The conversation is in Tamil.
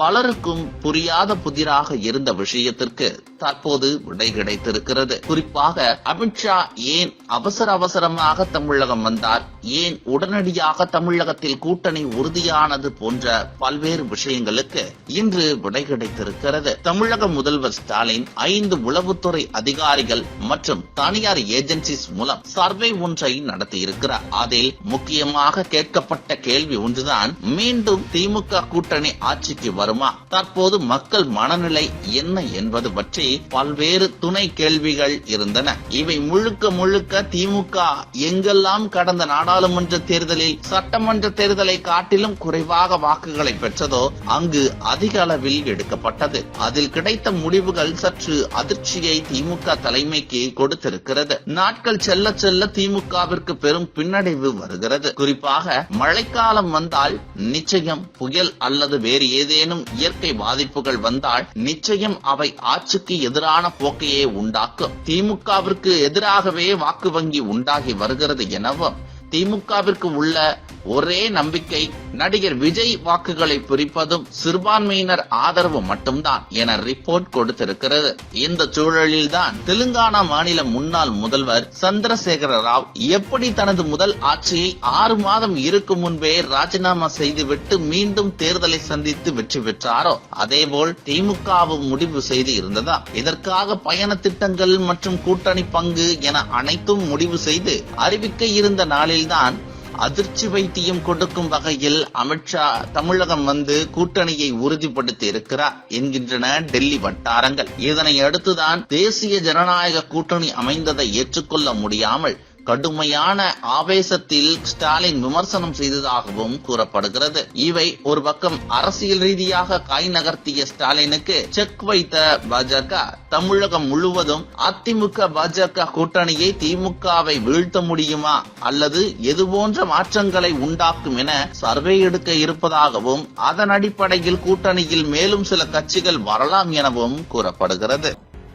பலருக்கும் புரியாத புதிராக இருந்த விஷயத்திற்கு தற்போது விடை கிடைத்திருக்கிறது. குறிப்பாக அமித்ஷா ஏன் அவசர அவசரமாக தமிழகம் வந்தார்? ஏன் உடனடியாக தமிழகத்தில் கூட்டணி உறுதியானது போன்ற பல்வேறு விஷயங்களுக்கு இன்று விடை கிடைத்திருக்கிறது. தமிழக முதல்வர் ஸ்டாலின் ஐந்து உளவுத்துறை அதிகாரிகள் மற்றும் தனியார் ஏஜென்சிஸ் மூலம் சர்வே ஒன்றை நடத்தியிருக்கிறார். அதில் முக்கியமாக கேட்கப்பட்ட கேள்வி ஒன்றுதான் மீண்டும் திமுக கூட்டணி ஆட்சிக்கு வருமா? தற்போது மக்கள் மனநிலை என்ன என்பது பற்றி பல்வேறு துணை கேள்விகள் இருந்தன. இவை முழுக்க முழுக்க திமுக எங்கெல்லாம் கடந்த நாடாளுமன்ற தேர்தலில் சட்டமன்ற தேர்தலை காட்டிலும் குறைவாக வாக்குகளை பெற்றதோ அங்கு அதிக அளவில் எடுக்கப்பட்டது. அதில் கிடைத்த முடிவுகள் சற்று அதிர்ச்சியை திமுக தலைமைக்கு கொடுத்திருக்கிறது. நாட்கள் செல்ல செல்ல திமுகவிற்கு பெரும் பின்னடைவு வருகிறது. குறிப்பாக மழைக்காலம் வந்தால் நிச்சயம் புயல் அல்லது வேறு ஏதேனும் இயற்கை பாதிப்புகள் வந்தால் நிச்சயம் அவை ஆட்சிக்கு எதிரான போக்கையே உண்டாக்கும். திமுகவிற்கு எதிராகவே வாக்கு வங்கி உண்டாகி வருகிறது எனவும் திமுகவிற்கு உள்ள ஒரே நம்பிக்கை நடிகர் விஜய் வாக்குகளை பிரிப்பதும் சிறுபான்மையினர் ஆதரவு மட்டும்தான் என ரிப்போர்ட் கொடுத்திருக்கிறது. இந்த சூழலில்தான் தெலுங்கானா மாநில முன்னாள் முதல்வர் சந்திரசேகர ராவ் எப்படி தனது முதல் ஆட்சியை ஆறு மாதம் இருக்கும் முன்பே ராஜினாமா செய்துவிட்டு மீண்டும் தேர்தலை சந்தித்து வெற்றி பெற்றாரோ? அதேபோல் திமுகவும் முடிவு செய்து இருந்ததா இதற்காக பயண திட்டங்கள் மற்றும் கூட்டணி பங்கு என அனைத்தும் முடிவு செய்து அறிவிக்க இருந்த நாளில் நாளில்தான் அதிர்ச்சி வைத்தியம் கொடுக்கும் வகையில் அமித்ஷா தமிழகம் வந்து கூட்டணியை உறுதிப்படுத்தி இருக்கிறார் என்கின்றன டெல்லி வட்டாரங்கள். இதனை அடுத்துதான் தேசிய ஜனநாயக கூட்டணி அமைந்ததை ஏற்றுக்கொள்ள முடியாமல் கடுமையான ஆவேசத்தில் ஸ்டாலின் விமர்சனம் செய்ததாகவும் கூறப்படுகிறது. இவை ஒரு பக்கம் அரசியல் ரீதியாக காய் நகர்த்திய ஸ்டாலினுக்கு செக் வைத்த பாஜக. தமிழகம் முழுவதும் அதிமுக பாஜக கூட்டணியை திமுகவை வீழ்த்த முடியுமா? அல்லது எது போன்ற மாற்றங்களை உண்டாக்கும் என சர்வே எடுக்க இருப்பதாகவும் அதன் அடிப்படையில் கூட்டணியில் மேலும் சில கட்சிகள் வரலாம் எனவும் கூறப்படுகிறது.